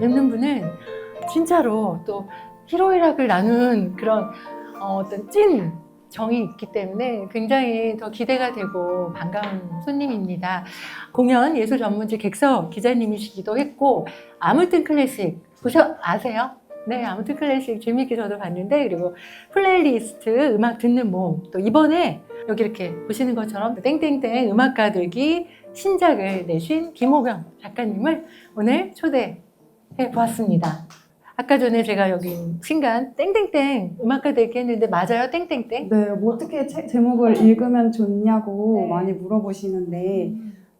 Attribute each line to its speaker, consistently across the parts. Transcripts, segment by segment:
Speaker 1: 뵙는 분은 진짜로 또 희로애락을 나눈 그런 어, 어떤 찐 정이 있기 때문에 굉장히 더 기대가 되고 반가운 손님입니다. 공연 예술 전문지 객석 기자님이시기도 했고 아무튼 클래식 보셔 아세요? 네, 아무튼 클래식 재미있게 저도 봤는데 그리고 플레이리스트 음악 듣는 몸 또 이번에 여기 이렇게 보시는 것처럼 땡땡땡 음악가들기 신작을 내신 김호경 작가님을 오늘 초대 해 보았습니다. 아까 전에 제가 여기 신간 땡땡땡 음악가 되기 했는데 맞아요? 땡땡땡?
Speaker 2: 네, 뭐 어떻게 책 제목을 읽으면 좋냐고
Speaker 1: 네.
Speaker 2: 많이 물어보시는데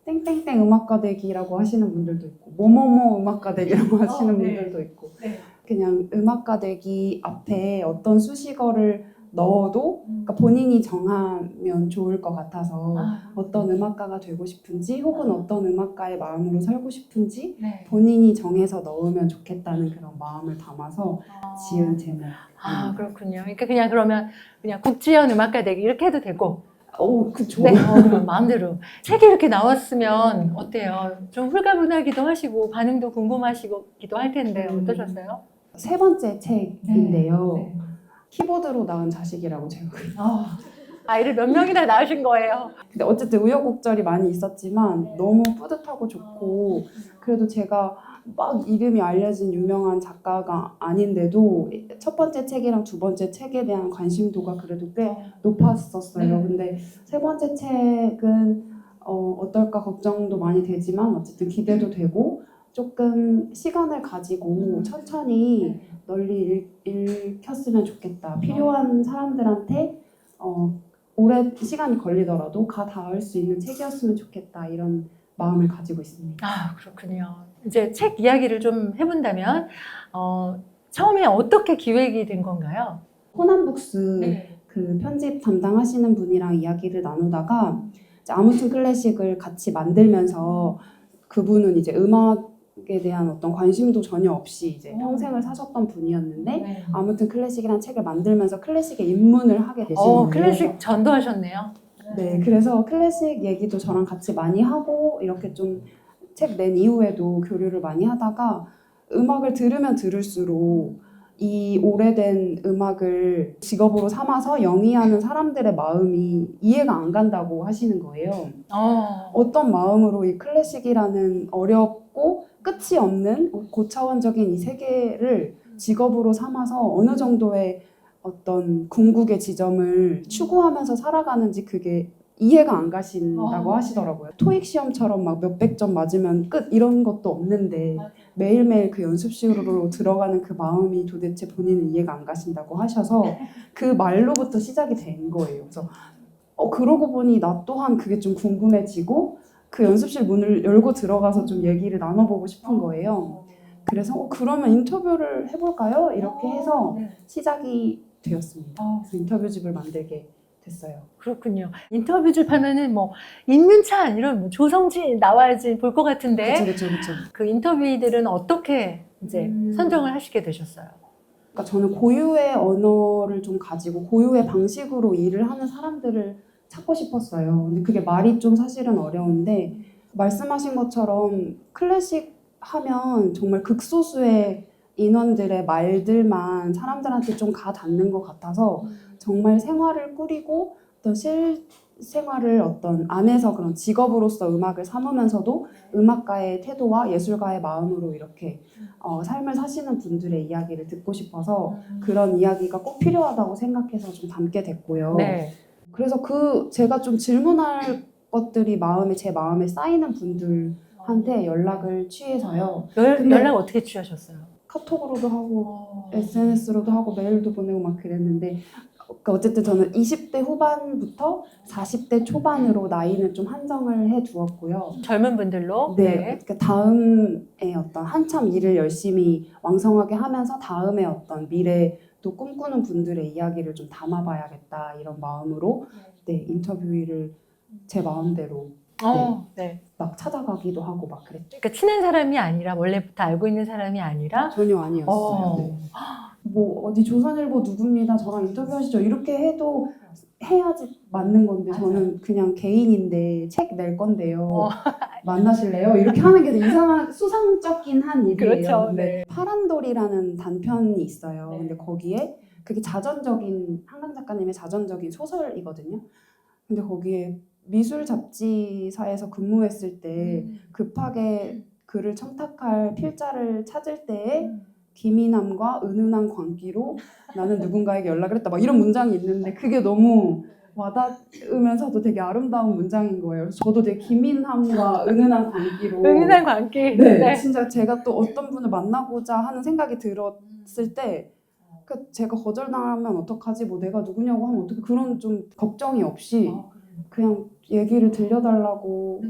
Speaker 2: 땡땡땡 음악가 되기라고 하시는 분들도 있고 뭐뭐뭐 음악가 되기라고 하시는
Speaker 1: 네.
Speaker 2: 분들도 있고
Speaker 1: 네.
Speaker 2: 그냥 음악가 되기 앞에 어떤 수식어를 넣어도 그러니까 본인이 정하면 좋을 것 같아서
Speaker 1: 아,
Speaker 2: 어떤 음악가가 되고 싶은지 혹은 어떤 음악가의 마음으로 살고 싶은지
Speaker 1: 네.
Speaker 2: 본인이 정해서 넣으면 좋겠다는 그런 마음을 담아서 지은 제목.
Speaker 1: 아 그렇군요. 그러니까 그냥 그러면 그냥 국지연 음악가 되기 이렇게 해도 되고.
Speaker 2: 오, 그쵸.
Speaker 1: 네, 어, 마음대로 책이 이렇게 나왔으면 어때요? 좀 홀가분하기도 하시고 반응도 궁금하시기도 할 텐데
Speaker 2: 음.
Speaker 1: 어떠셨어요?
Speaker 2: 세 번째 책인데요.
Speaker 1: 네.
Speaker 2: 키보드로 낳은 자식이라고 제가.
Speaker 1: 아, 아이를 몇 명이나 낳으신 거예요?
Speaker 2: 근데 어쨌든 우여곡절이 많이 있었지만
Speaker 1: 네.
Speaker 2: 너무 뿌듯하고 좋고 그래도 제가 막 이름이 알려진 유명한 작가가 아닌데도 첫 번째 책이랑 두 번째 책에 대한 관심도가 그래도 꽤 높았었어요.
Speaker 1: 네.
Speaker 2: 근데 세 번째 책은 어, 어떨까 걱정도 많이 되지만 어쨌든 기대도 되고 조금 시간을 가지고 천천히 널리 읽, 읽혔으면 좋겠다. 필요한 사람들한테 어, 오래 시간이 걸리더라도 가 닿을 수 있는 책이었으면 좋겠다. 이런 마음을 가지고 있습니다.
Speaker 1: 아 그렇군요. 이제 책 이야기를 좀 해본다면 어, 처음에 어떻게 기획이 된 건가요?
Speaker 2: 호남북스
Speaker 1: 네.
Speaker 2: 그 편집 담당하시는 분이랑 이야기를 나누다가 이제 아무튼 클래식을 같이 만들면서 그분은 이제 음악 에 대한 어떤 관심도 전혀 없이 이제
Speaker 1: 어.
Speaker 2: 평생을 사셨던 분이었는데
Speaker 1: 네.
Speaker 2: 아무튼 클래식이라는 책을 만들면서 클래식에 입문을 하게 되신
Speaker 1: 어. 클래식 전도하셨네요.
Speaker 2: 네, 그래서 클래식 얘기도 저랑 같이 많이 하고 이렇게 좀 책 낸 이후에도 교류를 많이 하다가 음악을 들으면 들을수록 이 오래된 음악을 직업으로 삼아서 영위하는 사람들의 마음이 이해가 안 간다고 하시는 거예요.
Speaker 1: 어,
Speaker 2: 어떤 마음으로 이 클래식이라는 어렵고 끝이 없는 고차원적인 이 세계를 직업으로 삼아서 어느 정도의 어떤 궁극의 지점을 추구하면서 살아가는지 그게 이해가 안 가신다고
Speaker 1: 어.
Speaker 2: 하시더라고요. 토익 시험처럼 막 몇백 점 맞으면 끝 이런 것도 없는데
Speaker 1: 맞아요.
Speaker 2: 매일매일 그 연습실로 들어가는 그 마음이 도대체 본인은 이해가 안 가신다고 하셔서 그 말로부터 시작이 된 거예요. 그래서 어 그러고 보니 나 또한 그게 좀 궁금해지고 그 연습실 문을 열고 들어가서 좀 얘기를 나눠보고 싶은 거예요. 그래서 어, 그러면 인터뷰를 해볼까요? 이렇게 해서
Speaker 1: 네.
Speaker 2: 시작이 되었습니다.
Speaker 1: 어,
Speaker 2: 그래서 인터뷰집을 만들게 됐어요.
Speaker 1: 그렇군요. 인터뷰집 하면은 뭐 임윤찬 이런 뭐 조성진 나와야지 볼 것 같은데
Speaker 2: 그렇죠, 그렇죠.
Speaker 1: 그 인터뷰들은 어떻게 이제
Speaker 2: 음.
Speaker 1: 선정을 하시게 되셨어요?
Speaker 2: 그러니까 저는 고유의 언어를 좀 가지고 고유의 방식으로 일을 하는 사람들을 찾고 싶었어요. 근데 그게 말이 좀 사실은 어려운데 말씀하신 것처럼 클래식 하면 정말 극소수의 인원들의 말들만 사람들한테 좀 가 닿는 것 같아서 정말 생활을 꾸리고 어떤 실생활을 어떤 안에서 그런 직업으로서 음악을 삼으면서도 음악가의 태도와 예술가의 마음으로 이렇게 어, 삶을 사시는 분들의 이야기를 듣고 싶어서 그런 이야기가 꼭 필요하다고 생각해서 좀 담게 됐고요.
Speaker 1: 네.
Speaker 2: 그래서 그 제가 좀 질문할 것들이 마음에 제 마음에 쌓이는 분들한테 연락을 취해서요.
Speaker 1: 연,
Speaker 2: 근데-
Speaker 1: 연락 어떻게 취하셨어요?
Speaker 2: 카톡으로도 하고
Speaker 1: 어.
Speaker 2: SNS로도 하고 메일도 보내고 막 그랬는데 그러니까 어쨌든 저는 20대 후반부터 40대 초반으로 나이는 좀 한정을 해 두었고요.
Speaker 1: 젊은 분들로
Speaker 2: 네, 그러니까 다음에 어떤 한참 일을 열심히 왕성하게 하면서 다음에 어떤 미래 도 꿈꾸는 분들의 이야기를 좀 담아봐야겠다 이런 마음으로 네 인터뷰를 제 마음대로
Speaker 1: 어, 네.
Speaker 2: 막 찾아가기도 하고 막 그랬죠.
Speaker 1: 그러니까 친한 사람이 아니라 원래부터 알고 있는 사람이 아니라
Speaker 2: 전혀 아니었어요.
Speaker 1: 어.
Speaker 2: 네. 뭐 어디 조선일보 누굽니다. 저랑 인터뷰하시죠. 이렇게 해도 해야지 맞는 건데
Speaker 1: 맞아요.
Speaker 2: 저는 그냥 개인인데 책 낼 건데요.
Speaker 1: 어.
Speaker 2: 만나실래요? 이렇게 하는 게 이상한 수상적인 한 일이에요.
Speaker 1: 그렇죠.
Speaker 2: 근데
Speaker 1: 네.
Speaker 2: 파란돌이라는 단편이 있어요.
Speaker 1: 네.
Speaker 2: 근데 거기에 그게 자전적인 한강 작가님의 자전적인 소설이거든요. 근데 거기에 미술 잡지사에서 근무했을 때
Speaker 1: 음.
Speaker 2: 급하게 글을 청탁할 필자를 찾을 때에 기민함과 은은한 광기로 나는 누군가에게 연락을 했다. 막 이런 문장이 있는데 그게 너무 와닿으면서도 되게 아름다운 문장인 거예요. 그래서 저도 되게 기민함과 은은한 광기로
Speaker 1: 은은한 관계.
Speaker 2: 네, 진짜 제가 또 어떤 분을 만나고자 하는 생각이 들었을 때그 제가 거절당하면 어떡하지? 뭐 내가 누구냐고 하면 어떻게 그런 좀 걱정이 없이 그냥 얘기를 들려달라고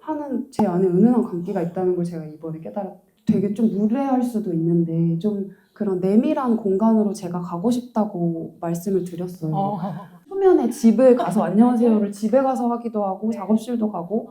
Speaker 2: 하는 제 안에 은은한 관계가 있다는 걸 제가 이번에 깨달았. 되게 좀 무례할 수도 있는데 좀 그런 내밀한 공간으로 제가 가고 싶다고 말씀을 드렸어요.
Speaker 1: 어.
Speaker 2: 초면에 집을 가서 안녕하세요를 집에 가서 하기도 하고
Speaker 1: 네.
Speaker 2: 작업실도 가고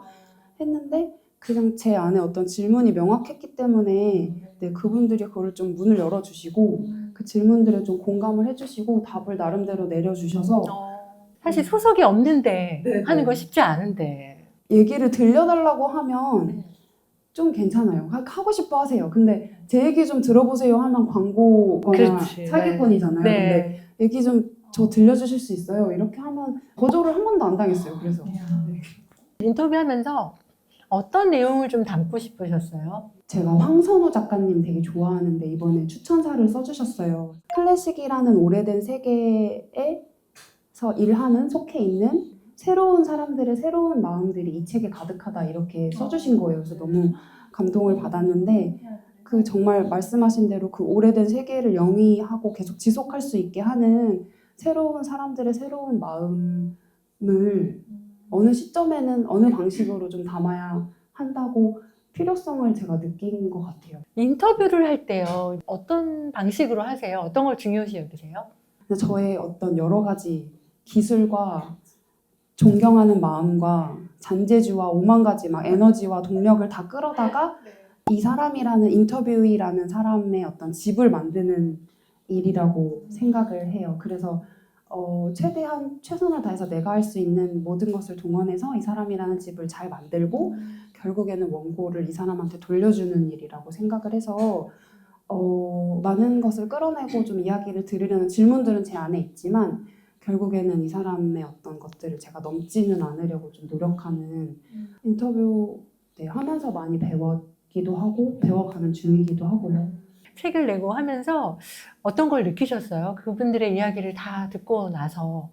Speaker 2: 했는데 그냥 제 안에 어떤 질문이 명확했기 때문에 네, 그분들이 그걸 좀 문을 열어주시고 그 질문들에 좀 공감을 해주시고 답을 나름대로 내려주셔서
Speaker 1: 어. 사실 소속이 없는데
Speaker 2: 네, 네.
Speaker 1: 하는 거 쉽지 않은데.
Speaker 2: 얘기를 들려달라고 하면
Speaker 1: 네.
Speaker 2: 좀 괜찮아요. 하- 하고 싶어 하세요. 근데 제 얘기 좀 들어보세요 하면 광고거나
Speaker 1: 그렇지.
Speaker 2: 사기꾼이잖아요. 근데
Speaker 1: 네.
Speaker 2: 얘기 좀 저 들려주실 수 있어요. 이렇게 하면 거절을 한 번도 안 당했어요. 그래서
Speaker 1: 인터뷰하면서 어떤 내용을 좀 담고 싶으셨어요?
Speaker 2: 제가 황선우 작가님 되게 좋아하는데 이번에 추천사를 써주셨어요. 클래식이라는 오래된 세계에서 일하는 속해 있는 새로운 사람들의 새로운 마음들이 이 책에 가득하다 이렇게 써주신 거예요. 그래서 너무 감동을 받았는데 그 정말 말씀하신 대로 그 오래된 세계를 영위하고 계속 지속할 수 있게 하는 새로운 사람들의 새로운 마음을 어느 시점에는 어느 방식으로 좀 담아야 한다고 필요성을 제가 느낀 것 같아요.
Speaker 1: 인터뷰를 할 때요. 어떤 방식으로 하세요? 어떤 걸 중요시 여기세요?
Speaker 2: 저의 어떤 여러 가지 기술과 존경하는 마음과 잔재주와 오만 가지 막 에너지와 동력을 다 끌어다가 이 사람이라는 인터뷰이라는 사람의 어떤 집을 만드는 일이라고 생각을 해요. 그래서 어, 최대한 최선을 다해서 내가 할 수 있는 모든 것을 동원해서 이 사람이라는 집을 잘 만들고 결국에는 원고를 이 사람한테 돌려주는 일이라고 생각을 해서 어, 많은 것을 끌어내고 좀 이야기를 들으려는 질문들은 제 안에 있지만 결국에는 이 사람의 어떤 것들을 제가 넘지는 않으려고 좀 노력하는 인터뷰 네, 하면서 많이 배웠기도 하고 배워가는 중이기도 하고요.
Speaker 1: 책을 내고 하면서 어떤 걸 느끼셨어요? 그분들의 이야기를 다 듣고 나서.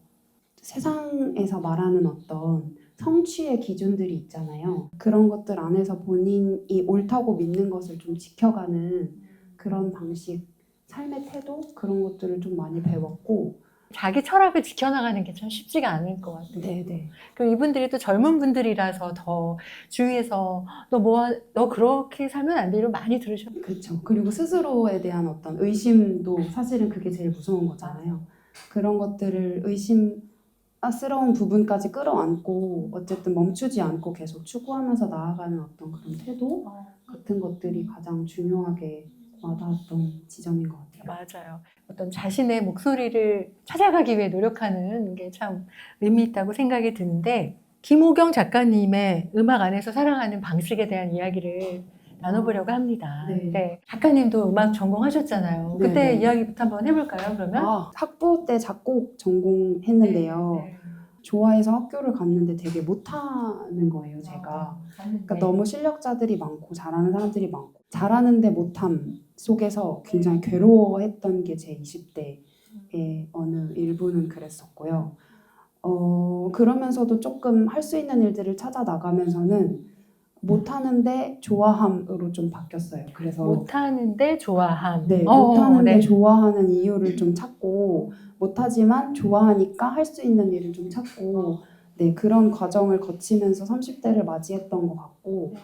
Speaker 2: 세상에서 말하는 어떤 성취의 기준들이 있잖아요. 그런 것들 안에서 본인이 옳다고 믿는 것을 좀 지켜가는 그런 방식, 삶의 태도 그런 것들을 좀 많이 배웠고,
Speaker 1: 자기 철학을 지켜나가는 게 참 쉽지가 않을 것 같아요.
Speaker 2: 네네.
Speaker 1: 그 이분들이 또 젊은 분들이라서 더 주위에서 너 뭐, 너 그렇게 살면 안 돼. 이런 많이 들으셨고.
Speaker 2: 그렇죠. 그리고 스스로에 대한 어떤 의심도 사실은 그게 제일 무서운 거잖아요. 그런 것들을 의심스러운 부분까지 끌어안고 어쨌든 멈추지 않고 계속 추구하면서 나아가는 어떤 그런 태도 같은 것들이 가장 중요하게 와닿았던 지점인 것 같아요.
Speaker 1: 맞아요. 어떤 자신의 목소리를 찾아가기 위해 노력하는 게 참 의미 있다고 생각이 드는데, 김호경 작가님의 음악 안에서 사랑하는 방식에 대한 이야기를 나눠보려고 합니다.
Speaker 2: 네.
Speaker 1: 작가님도 음악 전공하셨잖아요.
Speaker 2: 네,
Speaker 1: 그때
Speaker 2: 네.
Speaker 1: 이야기부터 한번 해볼까요, 그러면?
Speaker 2: 아, 학부 때 작곡 전공했는데요.
Speaker 1: 네.
Speaker 2: 좋아해서 학교를 갔는데 되게 못하는 거예요, 제가. 그러니까
Speaker 1: 네.
Speaker 2: 너무 실력자들이 많고 잘하는 사람들이 많고 잘하는데 못함 속에서 굉장히 괴로워했던 게 제 20대의 어느 일부는 그랬었고요. 어, 그러면서도 조금 할 수 있는 일들을 찾아 나가면서는 못하는데 좋아함으로 좀 바뀌었어요. 그래서
Speaker 1: 못하는데 좋아함.
Speaker 2: 네,
Speaker 1: 어,
Speaker 2: 못하는데
Speaker 1: 네.
Speaker 2: 좋아하는 이유를 좀 찾고 못하지만 좋아하니까 할 수 있는 일을 좀 찾고 네 그런 과정을 거치면서 30대를 맞이했던 것 같고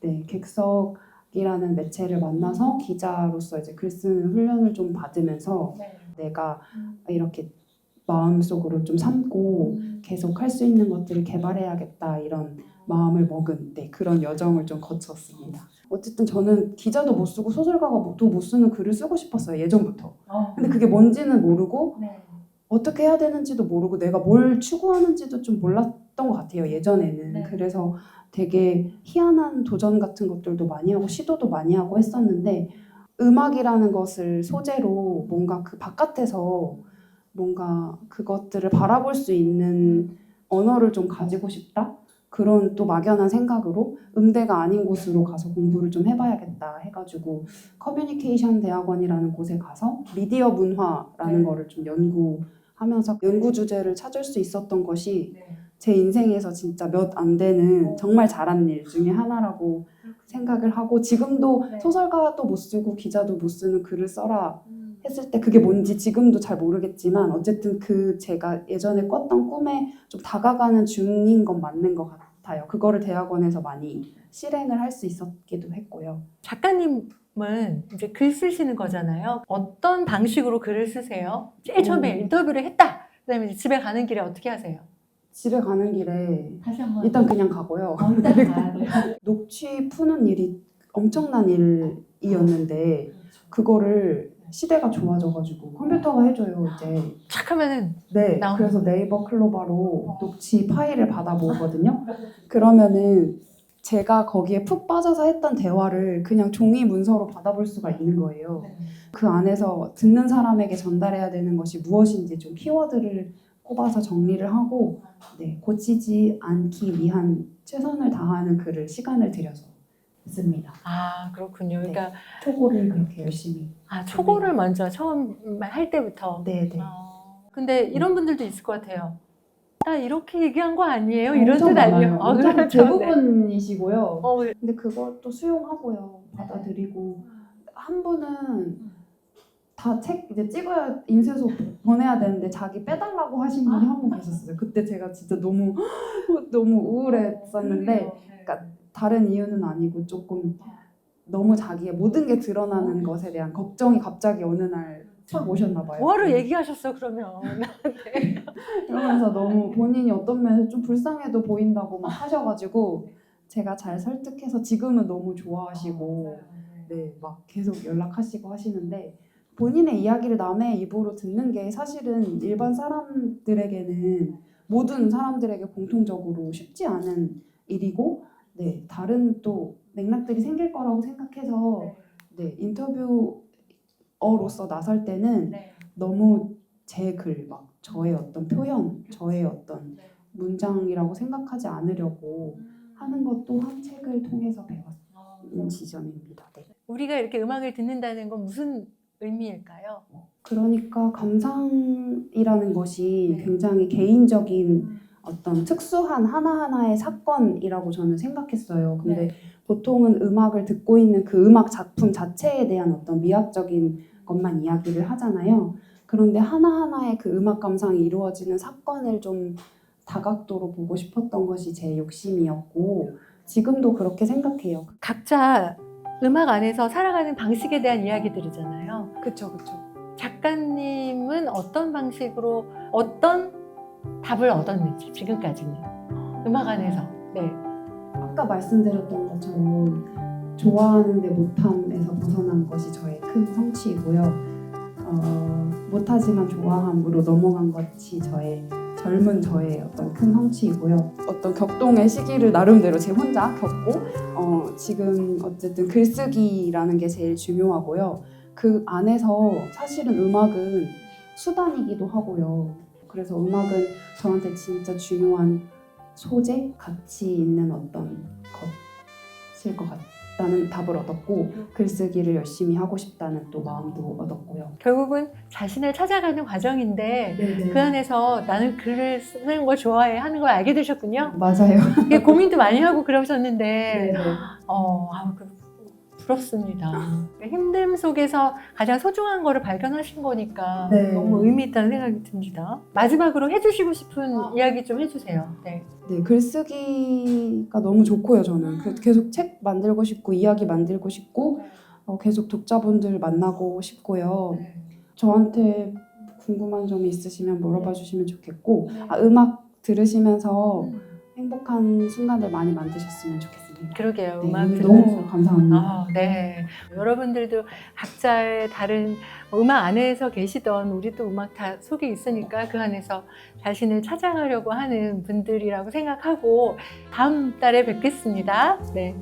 Speaker 2: 네 객석 이라는 매체를 만나서 기자로서 이제 글 쓰는 훈련을 좀 받으면서
Speaker 1: 네.
Speaker 2: 내가 이렇게 마음속으로 좀 삼고 계속 할 수 있는 것들을 개발해야겠다 이런 마음을 먹은 네, 그런 여정을 좀 거쳤습니다. 어쨌든 저는 기자도 못 쓰고 소설가가 도못 쓰는 글을 쓰고 싶었어요 예전부터.
Speaker 1: 어.
Speaker 2: 근데 그게 뭔지는 모르고
Speaker 1: 네.
Speaker 2: 어떻게 해야 되는지도 모르고 내가 뭘 추구하는지도 좀 몰랐던 것 같아요 예전에는
Speaker 1: 네.
Speaker 2: 그래서 되게 희한한 도전 같은 것들도 많이 하고 시도도 많이 하고 했었는데 음악이라는 것을 소재로 뭔가 그 바깥에서 뭔가 그것들을 바라볼 수 있는 언어를 좀 가지고 싶다 그런 또 막연한 생각으로 음대가 아닌 곳으로 가서 공부를 좀 해봐야겠다 해가지고 커뮤니케이션 대학원이라는 곳에 가서 미디어 문화라는
Speaker 1: 네.
Speaker 2: 거를 좀 연구 하면서 연구 주제를 찾을 수 있었던 것이
Speaker 1: 네.
Speaker 2: 제 인생에서 진짜 몇 안 되는 정말 잘한 일 중에 하나라고 생각을 하고 지금도
Speaker 1: 네.
Speaker 2: 소설가도 못 쓰고 기자도 못 쓰는 글을 써라
Speaker 1: 음.
Speaker 2: 했을 때 그게 뭔지 지금도 잘 모르겠지만 어쨌든 그 제가 예전에 꿨던 꿈에 좀 다가가는 중인 건 맞는 것 같아요. 그거를 대학원에서 많이 실행을 할 수 있었기도 했고요.
Speaker 1: 작가님 은 이제 글 쓰시는 거잖아요. 어떤 방식으로 글을 쓰세요? 제일 처음에
Speaker 2: 음.
Speaker 1: 인터뷰를 했다. 그다음에 집에 가는 길에 어떻게 하세요?
Speaker 2: 집에 가는 길에
Speaker 1: 다시 한번
Speaker 2: 일단 그냥 가고요.
Speaker 1: 어, 일단 가야 돼요.
Speaker 2: 녹취 푸는 일이 엄청난 일이었는데 그거를 시대가 좋아져가지고 컴퓨터가 해줘요 이제.
Speaker 1: 착 하면은
Speaker 2: 네.
Speaker 1: 나오는
Speaker 2: 그래서 네이버 클로바로 녹취 파일을 받아 모으거든요. 그러면은 제가 거기에 푹 빠져서 했던 대화를 그냥 종이 문서로 받아볼 수가 있는 거예요. 그 안에서 듣는 사람에게 전달해야 되는 것이 무엇인지 좀 키워드를 꼽아서 정리를 하고 네, 고치지 않기 위한 최선을 다하는 글을 시간을 들여서 씁니다.
Speaker 1: 아 그렇군요.
Speaker 2: 네.
Speaker 1: 그러니까
Speaker 2: 초고를 그렇게 열심히.
Speaker 1: 아 초고를 먼저 처음 할 때부터.
Speaker 2: 네, 네.
Speaker 1: 어, 근데 이런 분들도 있을 것 같아요. 나 이렇게 얘기한 거 아니에요? 이런 뜻. 아니에요? 어,
Speaker 2: 엄청
Speaker 1: 그렇죠. 네.
Speaker 2: 대부분이시고요.
Speaker 1: 어,
Speaker 2: 근데 또 수용하고요. 받아들이고 한 분은 다 책 이제 찍어야 인쇄소 보내야 되는데 자기 빼달라고 하신 분이 한 분 계셨어요. 그때 제가 진짜 너무 너무 우울했었는데 그러니까 다른 이유는 아니고 조금 너무 자기의 모든 게 드러나는 것에 대한 걱정이 갑자기 어느 날착 오셨나 봐요.
Speaker 1: 뭐하러 얘기하셨어 그러면?
Speaker 2: 그러면서 너무 본인이 어떤 면에서 좀 불쌍해도 보인다고 막 하셔가지고 제가 잘 설득해서 지금은 너무 좋아하시고 네, 막 계속 연락하시고 하시는데 본인의 이야기를 남의 입으로 듣는 게 사실은 일반 사람들에게는 모든 사람들에게 공통적으로 쉽지 않은 일이고 네, 다른 또 맥락들이 생길 거라고 생각해서 네, 인터뷰어로서 나설 때는 너무 제 글, 막 저의 어떤 표현, 저의 어떤 문장이라고 생각하지 않으려고 하는 것 또한 책을 통해서 배웠는 지점입니다. 네.
Speaker 1: 우리가 이렇게 음악을 듣는다는 건 무슨 의미일까요?
Speaker 2: 그러니까 감상이라는 것이
Speaker 1: 네.
Speaker 2: 굉장히 개인적인 어떤 특수한 하나하나의 사건이라고 저는 생각했어요. 근데
Speaker 1: 네.
Speaker 2: 보통은 음악을 듣고 있는 그 음악 작품 자체에 대한 어떤 미학적인 것만 이야기를 하잖아요. 그런데 하나하나의 그 음악 감상이 이루어지는 사건을 좀 다각도로 보고 싶었던 것이 제 욕심이었고 지금도 그렇게 생각해요.
Speaker 1: 각자 음악 안에서 살아가는 방식에 대한 이야기들이잖아요.
Speaker 2: 그쵸 그쵸.
Speaker 1: 작가님은 어떤 방식으로 어떤 답을 얻었는지 지금까지는 음악 안에서 네.
Speaker 2: 아까 말씀드렸던 것처럼 좋아하는데 못함에서 벗어난 것이 저의 큰 성취이고요. 어, 못하지만 좋아함으로 넘어간 것이 저의 젊은 저의 어떤 큰 성취이고요. 어떤 격동의 시기를 나름대로 제 혼자 겪고 어, 지금 어쨌든 글쓰기라는 게 제일 중요하고요. 그 안에서 사실은 음악은 수단이기도 하고요. 그래서 음악은 저한테 진짜 중요한 소재, 가치 있는 어떤 것일 것 같다는 답을 얻었고 글쓰기를 열심히 하고 싶다는 또 마음도 얻었고요.
Speaker 1: 결국은 자신을 찾아가는 과정인데
Speaker 2: 네네.
Speaker 1: 그 안에서 나는 글을 쓰는 걸 좋아해 하는 걸 알게 되셨군요.
Speaker 2: 맞아요.
Speaker 1: 이게 고민도 많이 하고 그러셨는데
Speaker 2: 네네.
Speaker 1: 어, 아우, 그, 부럽습니다. 힘듦 속에서 가장 소중한 거를 발견하신 거니까
Speaker 2: 네.
Speaker 1: 너무 의미 있다는 생각이 듭니다. 마지막으로 해주시고 싶은 이야기 좀 해주세요. 네.
Speaker 2: 네, 글쓰기가 너무 좋고요, 저는. 그- 계속 책 만들고 싶고, 이야기 만들고 싶고, 어, 계속 독자분들 만나고 싶고요. 저한테 궁금한 점이 있으시면 물어봐 주시면 좋겠고, 아, 음악 들으시면서 행복한 순간들 많이 만드셨으면 좋겠습니다.
Speaker 1: 그러게요.
Speaker 2: 네,
Speaker 1: 음악 들으면서.
Speaker 2: 너무 감사합니다.
Speaker 1: 아, 네. 여러분들도 각자의 다른 음악 안에서 계시던 우리 또 음악 다 속에 있으니까 그 안에서 자신을 찾아가려고 하는 분들이라고 생각하고 다음 달에 뵙겠습니다. 네.